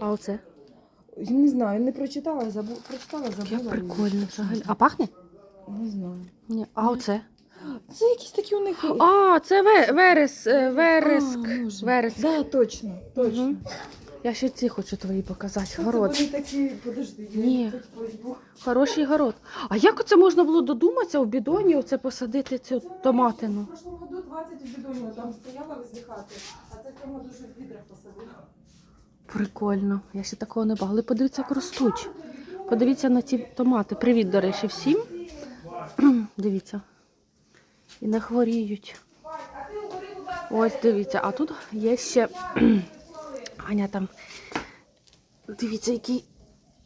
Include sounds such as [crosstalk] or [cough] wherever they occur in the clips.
А оце? Не знаю, не прочитала, забу... прочитала, забула. Як прикольно взагалі. А пахне? Не знаю. Ні. А оце? Це якісь такі у них. А, це ве- верес, е, вереск. А, може. Вереск. Да, точно, точно. Мгм. Я ще ці хочу твої показати. Це Город. Вони такі, подожди, я Ні. їх тут возьму. Хороший город. А як оце можна було додуматися у бідоні оце посадити цю томатину? В прошлому году 20 бідонів там стояла возле а це в цьому году вже в відрах посадила. Прикольно. Я ще такого не бачила. Але подивіться, як ростуть. Подивіться на ці томати. Привіт, до речі, всім. [clears throat] дивіться. І не хворіють. Ось дивіться, а тут є ще. [clears throat] Аня там. Дивіться, який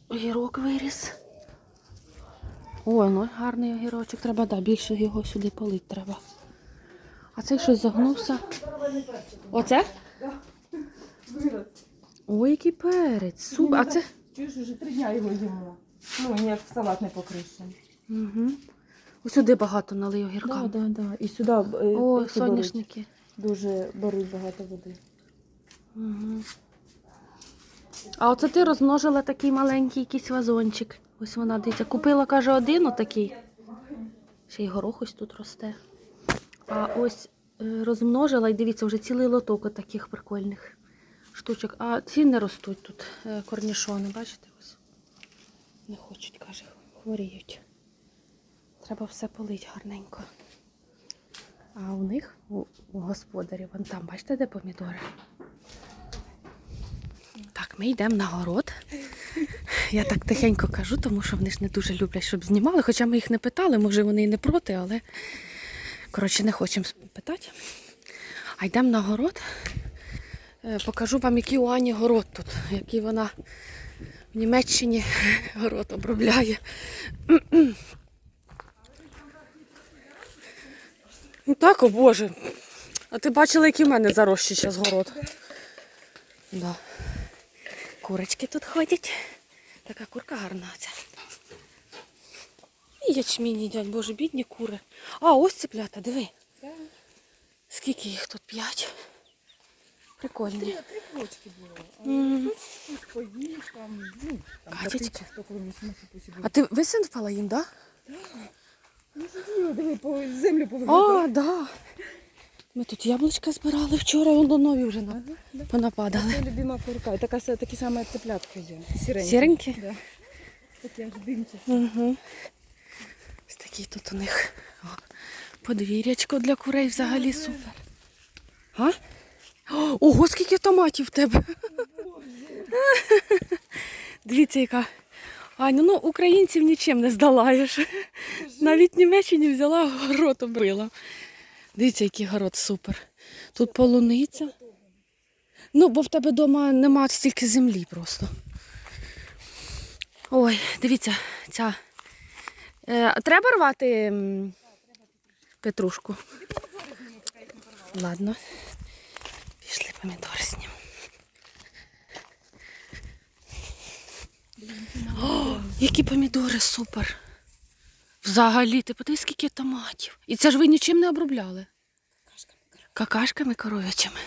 огірок виріс. Ой, ну гарний огірочок. Треба, да, більше його сюди полить треба. А цей щось загнувся. Оце? Вирос. Ой, який перець. Суп. А це. Чуєш, уже три дня його їмо. Ну, ніяк в салат не покришен. Угу. Ось сюди багато налий огірка. Да, да, да. І сюди е, О, беруть. соняшники. дуже беруть багато води. Угу. А оце ти розмножила такий маленький якийсь вазончик. Ось вона дивіться. Купила, каже, один отакий. Ще й горох ось тут росте. А ось е, розмножила і дивіться, вже цілий лоток таких прикольних штучок. А ці не ростуть тут е, корнішони, бачите? Не хочуть, каже, хворіють. Треба все полить гарненько. А у них, у господарів, вон там, бачите, де помідори? Так, ми йдемо на город. Я так тихенько кажу, тому що вони ж не дуже люблять, щоб знімали. Хоча ми їх не питали, може вони і не проти, але коротше не хочемо питати. А йдемо на город. Е, Покажу вам, який у Ані город тут, який вона в Німеччині [laughs] город обробляє. [clears throat] Ну так, о Боже. А ти бачила, який в мене зарощий зараз город? Да. Курочки тут ходять. Така курка гарна ця. І ячмінь їдять, боже, бідні кури. А, ось цеплята, диви. Скільки їх тут? П'ять. Прикольні. Три було. Поїв, там, ну, там Катечка. хто коли. А ти висипала їм, так? Ну, сиділа, диви, по землю повигрузила. А, да. Ми тут яблучка збирали вчора, воно нові вже на- да. понападали. Це любима курка. І така, такі саме цеплятка є. Сіренькі. Сіренькі? Да. Такі аж димчасті. Угу. Ось такий тут у них о, подвір'ячко для курей взагалі супер. А? Ого, скільки томатів в тебе. [laughs] Дивіться, яка. Аню, ну українців нічим не здолаєш. Навіть Німеччині взяла город обрила. Дивіться, який город супер. Тут полуниця. Ну, бо в тебе вдома нема стільки землі просто. Ой, дивіться, ця. Е, треба рвати петрушку. Ладно. Пішли помідори з ним. О, які помідори, супер. Взагалі, ти подивись, скільки томатів. І це ж ви нічим не обробляли. Какашками коров'ячими.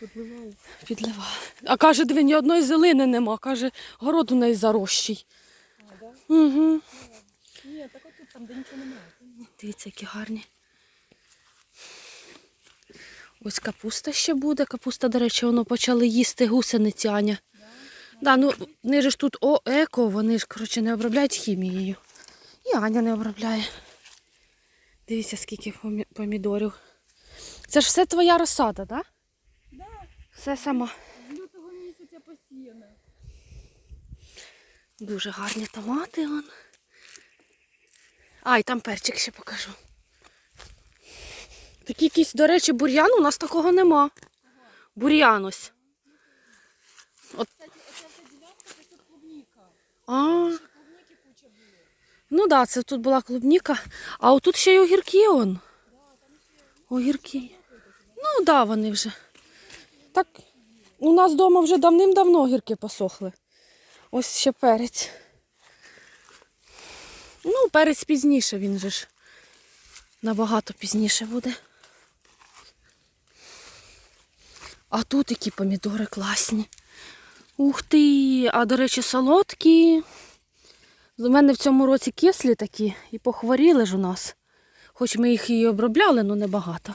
Подливаю. Підлива. А каже, диви, ні одної зелени нема. Каже, город у неї зарощий. А, да? Угу. Ні, так отут там, де нічого немає. Дивіться, які гарні. Ось капуста ще буде. Капуста, до речі, воно почали їсти гусениці Аня. Да, ну вони ж тут о, еко, вони ж, коротше, не обробляють хімією. І Аня не обробляє. Дивіться, скільки помідорів. Це ж все твоя розсада, так? Да, Все сама. з лютого місяця посіяна. Дуже гарні томати. Он. А, і там перчик ще покажу. Такий якийсь, до речі, бур'ян у нас такого нема. Бур'ян ось. От. А, ну так, да, це тут була клубніка. А отут ще й огірки он. Огірки. Ну так, да, вони вже. Так, у нас вдома вже давним-давно огірки посохли. Ось ще перець. Ну, перець пізніше він же ж. Набагато пізніше буде. А тут які помідори класні. Ух ти! А до речі, солодкі. У мене в цьому році кислі такі і похворіли ж у нас. Хоч ми їх і обробляли, але небагато.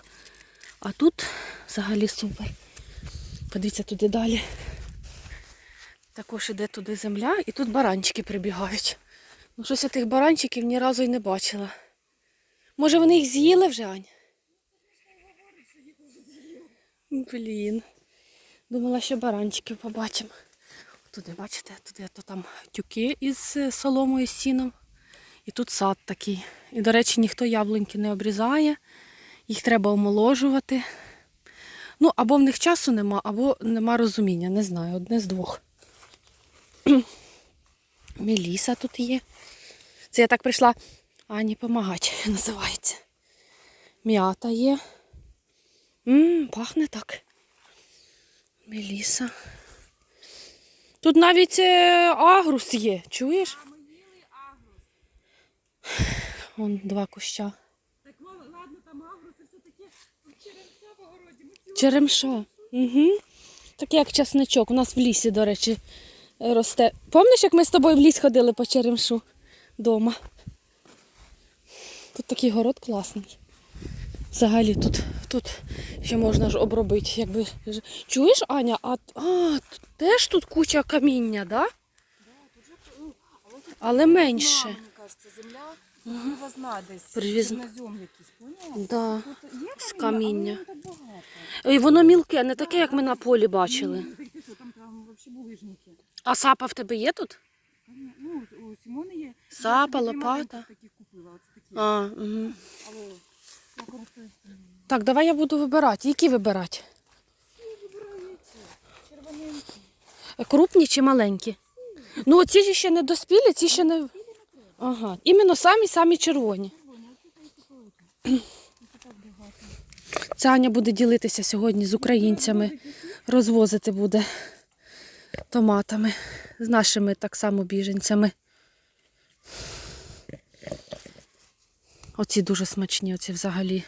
А тут взагалі супер. Подивіться туди далі. Також іде туди земля, і тут баранчики прибігають. Ну, щось я тих баранчиків ні разу й не бачила. Може, вони їх з'їли вже, Ань? Блін. Думала, що баранчиків побачимо. Туди, бачите, туди то там тюки із е, соломою сіном. І тут сад такий. І, до речі, ніхто яблуньки не обрізає. Їх треба омоложувати. Ну, або в них часу нема, або нема розуміння. Не знаю, одне з двох. [clears throat] Меліса тут є. Це я так прийшла Ані помагати, [laughs] називається. М'ята є. Мм, пахне так. Меліса. Тут навіть е, агрус є, чуєш? А ми їли агрус. Вон два куща. Так ладно, там агрус і все таке. Черемця в огороді. Черемша. Угу. Так як часничок. У нас в лісі, до речі, росте. Пам'ятаєш, як ми з тобою в ліс ходили по черемшу вдома? Тут такий город класний. Взагалі тут, тут ще можна ж обробити. Якби... Чуєш, Аня, а, а теж тут куча каміння, да? Але менше. Мені кажеться, земля привозна десь. Привіз-? Да. З каміння. І воно мілке, не таке, як ми на полі бачили. Булижники. А сапа в тебе є тут? Ну, у Сімони є. Сапа, лопата. А, угу. Так, давай я буду вибирати. Які вибирати? Червоненькі. Крупні чи маленькі? Ну, оці ще не доспілі, ці ще не. Ага. Іменно самі самі червоні. Ця Аня буде ділитися сьогодні з українцями. Розвозити буде томатами. З нашими так само біженцями. Оці дуже смачні, оці взагалі.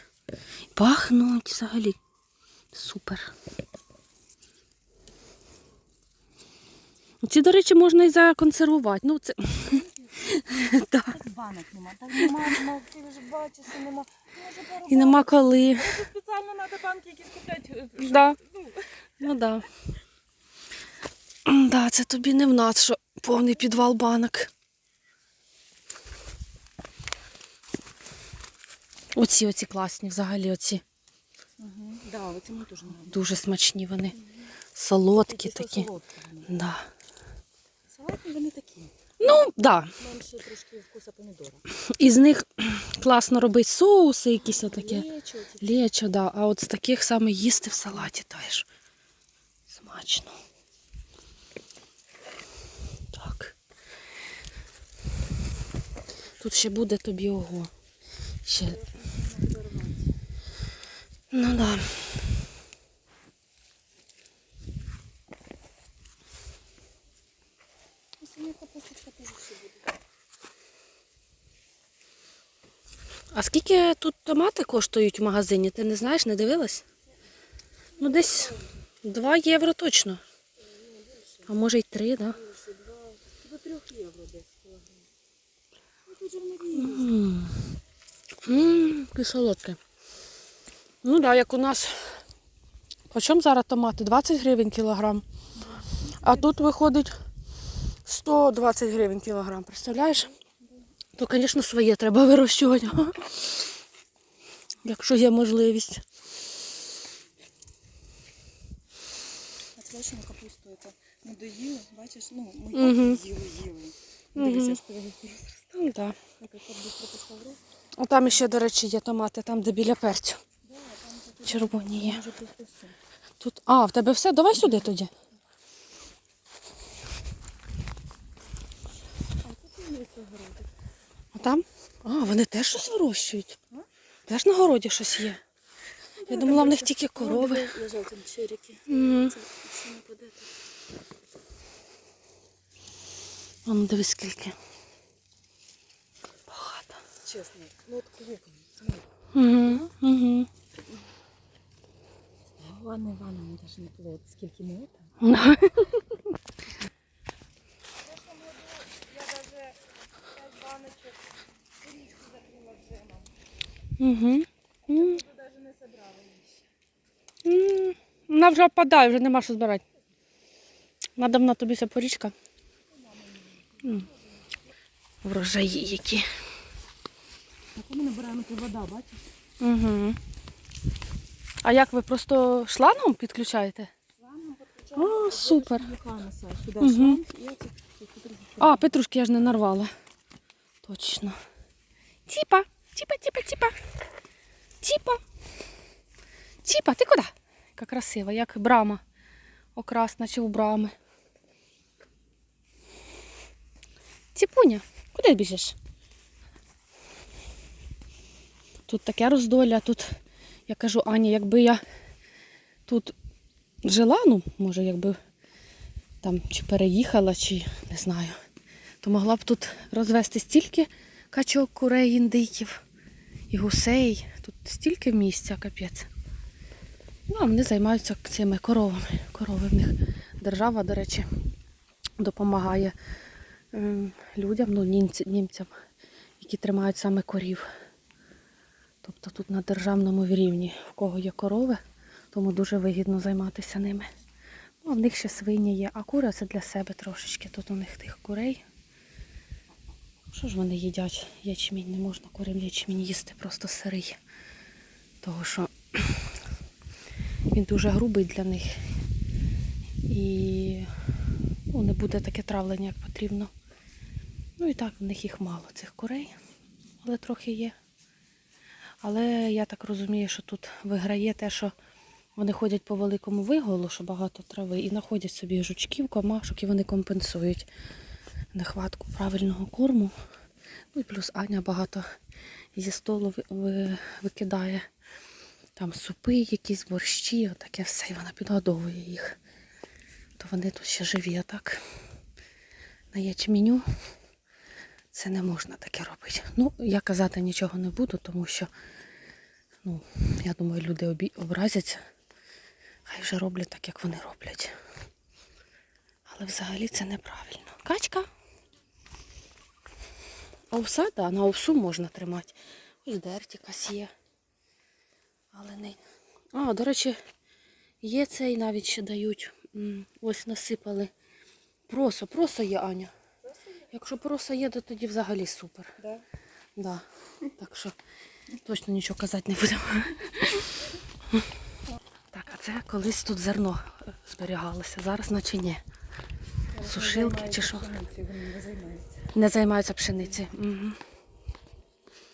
Пахнуть взагалі. Супер. Ці, до речі, можна і законсервувати. Ну, це... [laughs] Так. Так банок нема. Так нема, ти вже бачиш, що нема. І нема коли. Спеціально треба банки якісь купляти. щоб- Да. ну, Ну да. Да, це тобі не в нас, що повний підвал банок. Оці, оці класні взагалі, оці Мгм. Да, оці мені нравиться. дуже смачні вони. Солодкі такі. солодкі вони. Да. Салатні вони такі. Ну, да. Менше трошки вкуса помідора. Із них класно робити соуси якісь отакі. Лечо, ці Лечо, да. А от з таких саме їсти в салаті теж. Смачно. Так. Тут ще буде тобі ого. Ще. Ну да. А скільки тут томати коштують в магазині? Ти не знаєш, не дивилась? Ну, десь 2 євро точно. А може й 3, так? До трьох євро десь кілограм. Ну тут же вони різні. Ммм, Ммм, солодке. Ну так, да, як у нас. По чому зараз томати? 20 гривень кілограм. А тут виходить 120 гривень кілограм. Представляєш? То, звісно, своє треба вирощувати. Якщо є можливість. А капусту це ми доїли, бачиш, ну, ми їли, їли. Дивися, що його розростав. Ну. Так швидко пішла в. А там ще, до речі, є томати, там, де біля перцю. Червоні є. Тут. А, в тебе все? Давай сюди тоді. А там? А, вони теж щось вирощують. Теж на городі щось є. Я думала, в них тільки корови. Лежать там черіки. А ну дивись скільки. Багато. Чесно, ну от крупний. Угу, угу. Ванна Івановна навіть не плод, скільки ми там. Угу. Навіть не зібрали. Вона вже опадає, вже нема що збирати. Надавна тобі ся порічка. Врожаї які. Так ми набираємо це вода, бачиш? Угу. А як ви просто шлангом підключаєте? О, супер. Оце. А, петрушки я ж не нарвала. Точно. Тіпа, тіпа, тіпа, тіпа. Тіпа. Тіпа, ти куди? Яка красива, як брама. Окрас, наче у брами. Тіпуня, куди біжиш? Тут таке роздолля, тут, я кажу, Ані, якби я тут жила, ну, може, якби там чи переїхала, чи не знаю, то могла б тут розвести стільки качок, курей, індиків і гусей. Тут стільки місця, капець. Ну, а вони займаються цими коровами. Корови в них держава, до речі, допомагає ем, людям, ну, німцям, які тримають саме корів. Тобто тут на державному рівні, в кого є корови, тому дуже вигідно займатися ними. Ну, а в них ще свині є, а кури це для себе трошечки. Тут у них тих курей. Що ж вони їдять? Ячмінь не можна курям ячмінь їсти, просто сирий. Того що [clears throat] він дуже грубий для них. І ну, не буде таке травлення, як потрібно. Ну і так, в них їх мало, цих курей, але трохи є. Але я так розумію, що тут виграє те, що вони ходять по великому виголу, що багато трави, і знаходять собі жучків, комашок, і вони компенсують нехватку правильного корму. Ну і плюс Аня багато зі столу ви- ви- викидає. Там супи, якісь борщі, отаке все, і вона підгодовує їх. То вони тут ще живі, а так на ячменю це не можна таке робити. Ну, я казати нічого не буду, тому що, ну, я думаю, люди обі- образяться. Хай вже роблять так, як вони роблять. Але взагалі це неправильно. Качка. Овса, да, на овсу можна тримати. Ось дерть якась є. Але не. А, до речі, є цей навіть ще дають. Ось насипали. Просо, просо є, Аня. Якщо пороса є, то тоді взагалі супер. Да? Да. Так що точно нічого казати не будемо. Так, а це колись тут зерно е, зберігалося, зараз наче ні. Сушилки чи що? Вони не займаються. Не займаються пшениці. Угу.